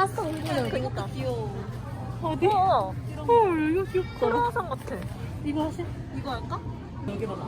이거 파스타 옮기는 그니까. 귀여워. 어디? 어, 헐, 이거 귀엽다. 크로아상 같아. 이거 하실? 이거 할까? 여기 봐봐.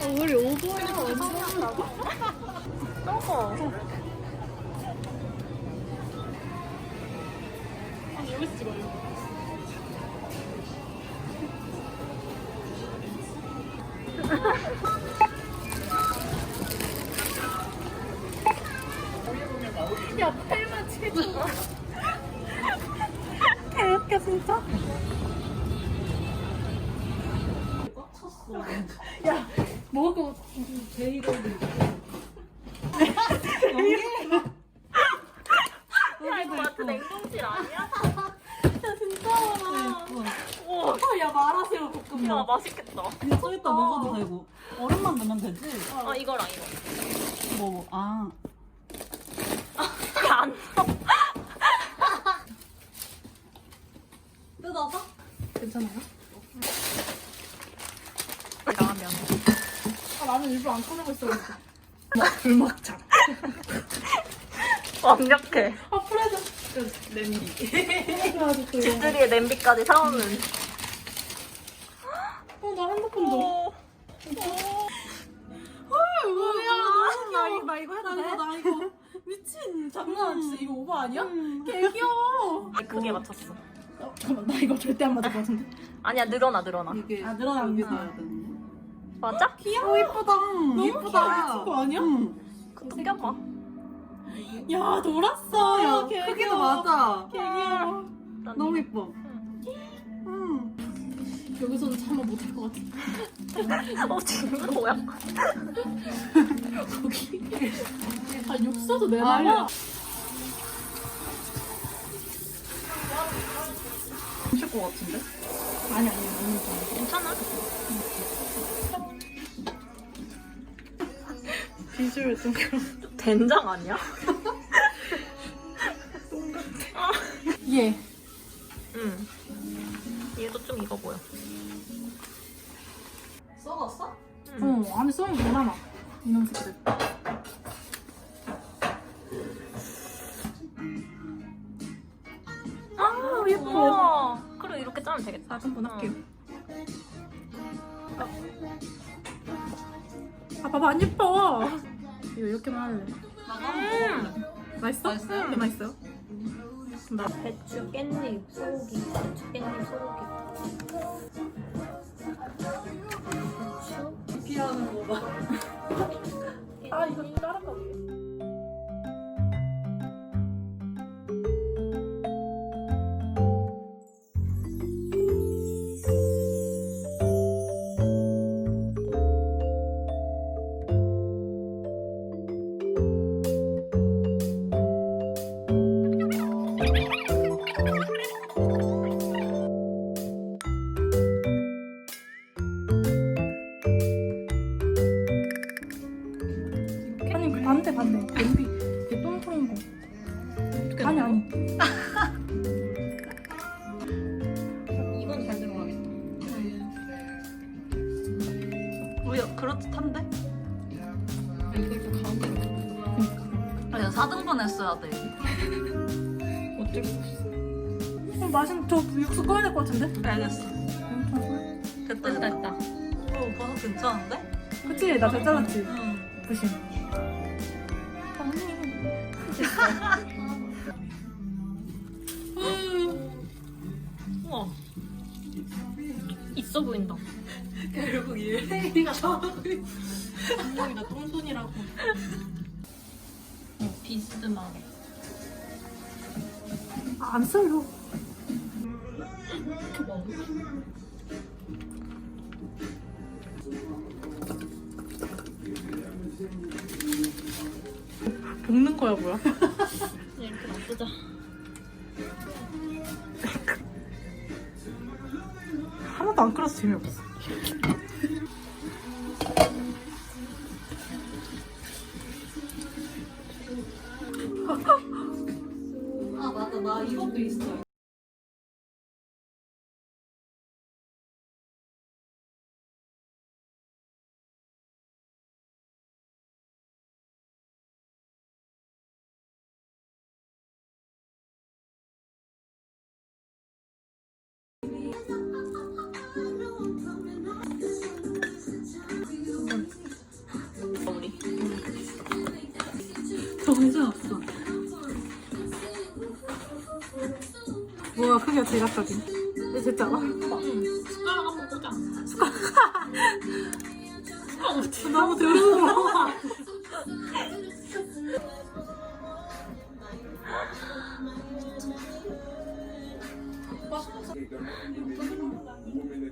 아, 우리 오버야. 저거. 아, 여기서 찍어요. 야, 팔만 채줘. 개웃겨, 진짜. 야, 거 제이로 야, 이거 마트 냉동실 아니야? 야, 진짜 많아. 우와. 어, 야, 마라새우 볶음밥. 야, 맛있겠다. 이거 써 먹어도 되고. 얼음만 넣으면 되지? 아, 이거랑 이거. 뭐, 뭐, 아. 안 써. 뜯어서? 괜찮아요? 라면. 아, 나는 일부러 안 꺼내고 있었는데. 불막창. 완벽해. 아, 프레드. 냄비. 그래가지고 또 이거. 집들이의 냄비까지 사오는. 안 맞을 것 같은데. 아니야, 늘어나, 늘어나. 이게. 아, 늘어나면 여기서 해야 되는데. 맞아? 귀여워, 이쁘다. 너무 이쁘다. 미친 거 아니야? 그 뜯겨봐. 야, 놀았어. 야, 개 크기도 귀여워. 맞아. 개 귀여워. 난 너무. 이뻐. 음. 여기서는 참아 못할 것 같아. 어, 지금 뭐야? 거기. 아, 육수도 내놔야. 힘들 것 같은데? 아니, 아니, 아니. 괜찮아? 비주얼 좀 그런. 된장 아니야? 예. 응. 얘도 좀 익어 보여. 썩었어? 어, 안에 쏘면 더 남아. 이놈 새끼들. 되겠다. 4등분 할게요. 어. 아, 봐봐, 안 예뻐. 이거 이렇게만 할래. 음. 맛있어? 맛있어요. 네, 맛있어요. 나 배추, 깻잎, 소고기. 배추, 깻잎, 소고기. 배추, 피하는 거 봐. 아, 이거 다른 거 육수 꺼야 될 것 같은데? 알겠어. 엄청 됐다 됐다, 됐다. 됐다. 어 버섯 괜찮은데? 그치 나잘 잘랐지 응. 부심 우와. 있어 보인다. 결국 일행이가 나오고 엉덩이나 똥손이라고 비스듬하게. 볶는 거야 뭐야 이렇게 놔두자. 하나도 안 끓여서 재미없어. 정신 없어. 뭐야 크기가 제각각이. 근데 됐잖아. 숟가락 한번 꽂아. 너무 더러워.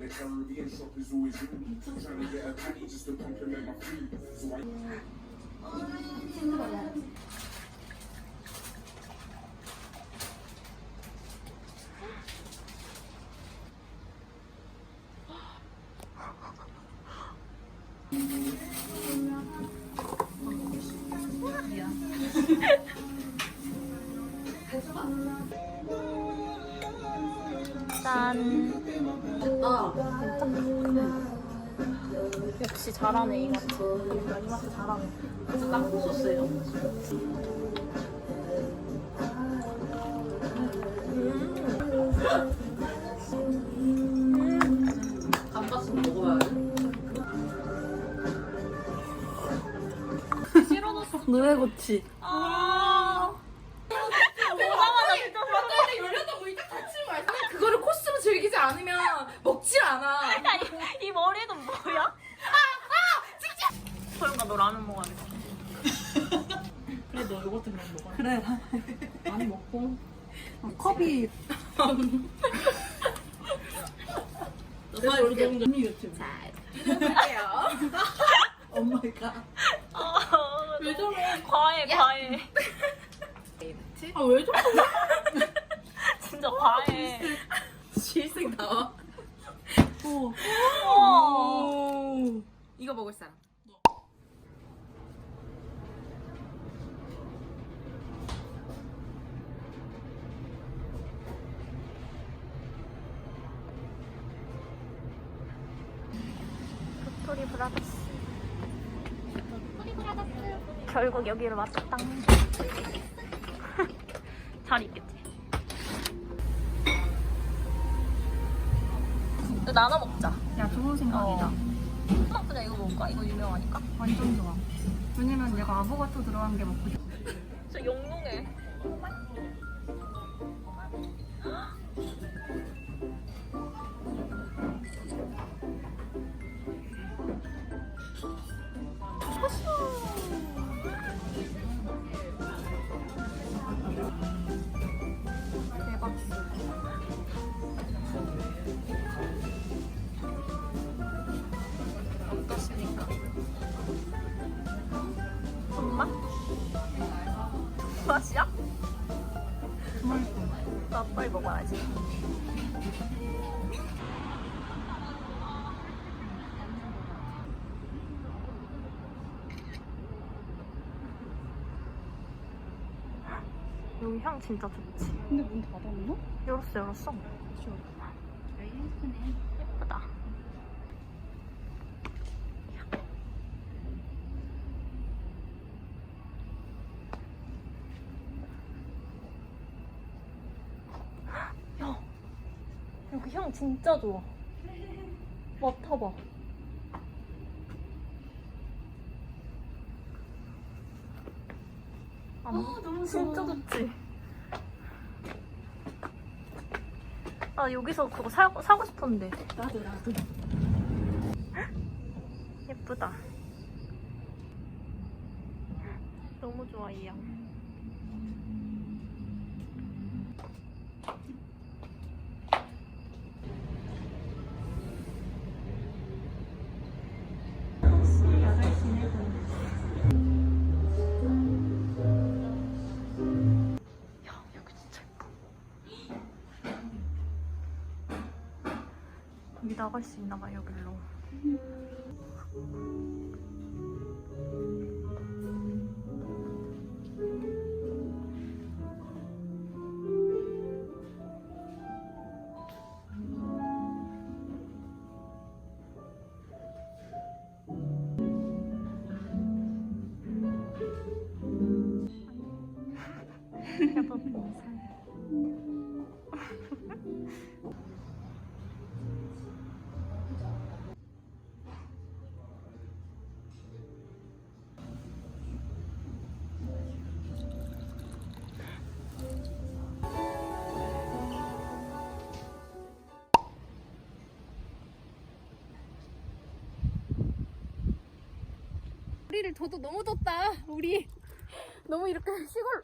The Caribbean shop is 역시 잘하네 이마트. 이마트 잘하네. 땅콩 소스예요. 감바스 먹어봐야 돼. 싫어졌어. 노래 고치. 아. 보자마자 진짜 아까 열렸던 거이딱 닫지 말고 그거를 코스로 즐기지 않으면 먹질 않아. 야, 이, 이 머리는 뭐야? 아, 아, 진짜. 소영아, 너 라면 먹어야겠다. 그래 너 요거트 그냥 먹어. 그래. 많이 먹고. 컵이 나 이렇게 언니 유튜브. 엄마가. 왜 저래? 과해, 과해. 아왜 저래? 진짜 과해. 실생 나와. 오. 우와. 오. 이거 먹을 사람. 도토리 브라더스. 결국 여기를 왔다. 잘 있겠지. 이거 나눠 먹자. 야 좋은 생각이다. 어, 그냥 이거 먹을까? 이거 유명하니까. 완전 좋아. 왜냐면 내가 아보가토 들어간 게 먹고 싶어. 여기 향 진짜 좋지. 근데 문 닫았나? 열었어, 열었어. 예쁘다. 야, 여기 향 진짜 좋아. 맡아봐. 아, 너무 진짜 좋지. 아 여기서 그거 사, 사고 싶었는데 나도 나도. 예쁘다 너무 좋아 이 향. 여기 나갈 수 있나 봐 여기로. 머리를 둬도 너무 뒀다. 우리 너무 이렇게 시골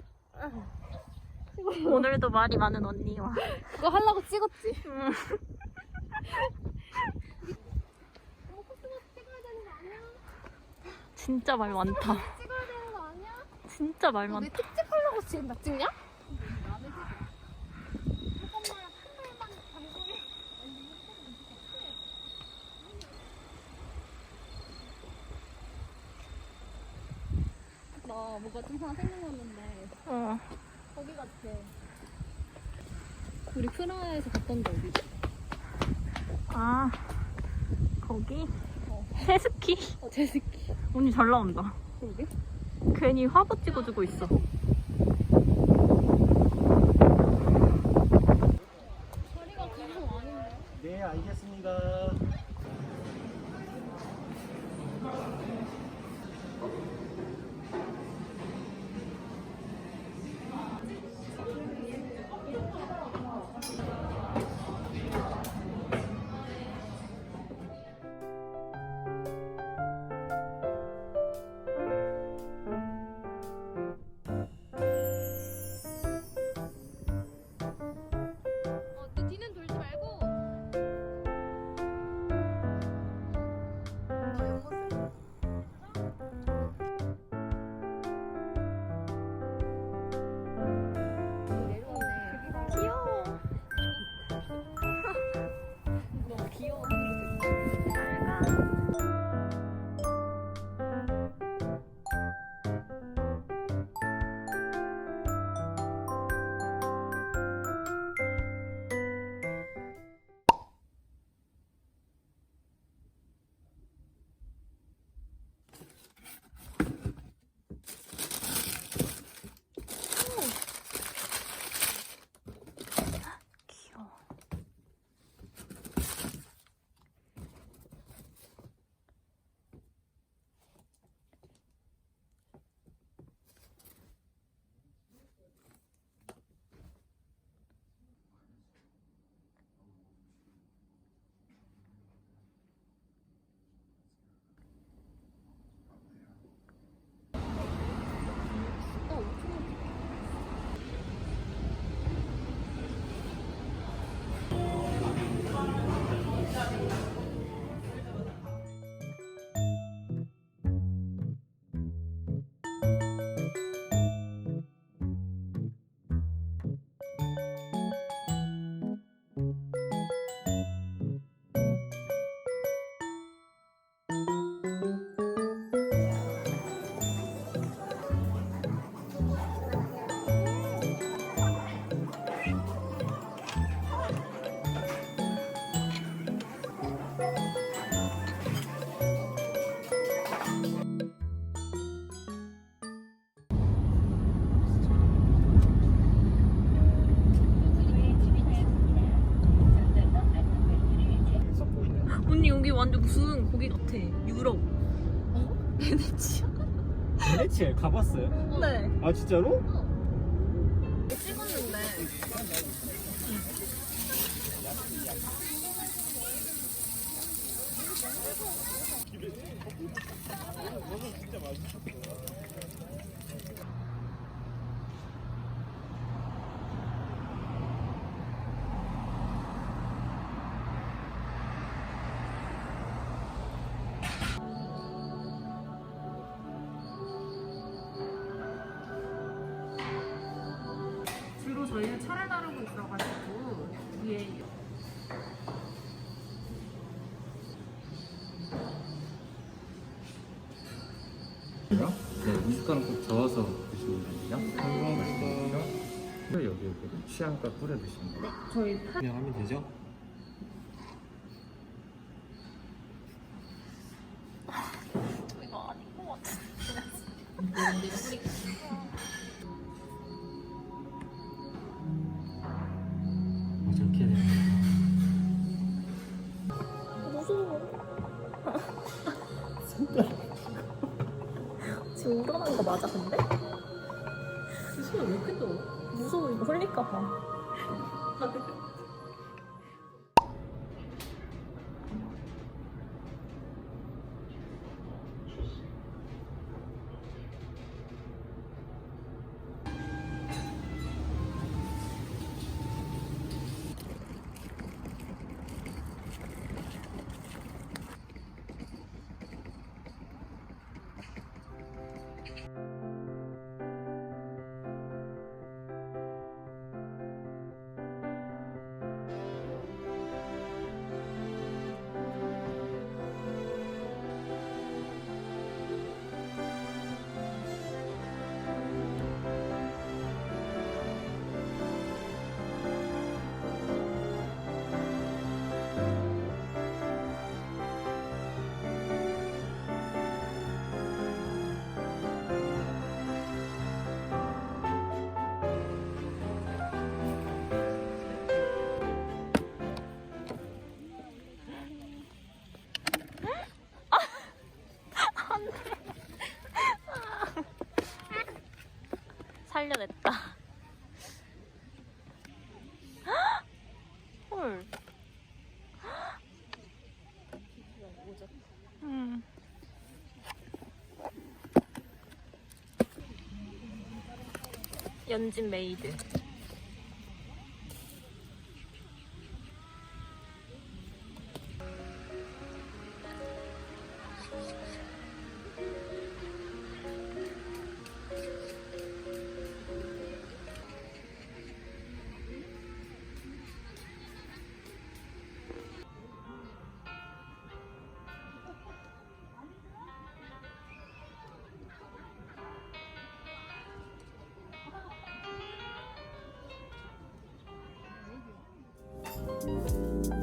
오늘도 말이 많은 언니와. 그거 하려고 찍었지. 음. 진짜 말 많다. 찍어야 되는 거 아니야? 진짜 말 많다. 특집 하려고 지금 나 찍냐? 잠깐만 한 달만 방송에 좀 하나 생각났는데 어. 거기 같아. 우리 프라하에서 갔던 데 어디지? 아 거기 어. 해스키. 어 제스키. 언니 잘 나온다. 그러게? 괜히 화보 찍어주고 있어. 자리가 그냥 아닌데. 네, 알겠습니다. 여기 완전 무슨 거기 같아. 유럽. 베네치아? 베네치아 가봤어요? 네. 아 진짜로? 찍었는데. 주로 네, 미숫가루 꼭 저어서 드시면 됩니다. 말씀드리죠. 여기 여기 취향껏 뿌려 드시면 돼요. 저희 그냥 하면 되죠? 지금 우러나는 거 맞아 근데? 손을 왜 이렇게 떠? 무서워 이거 흘릴까 봐. 연진 메이드. 아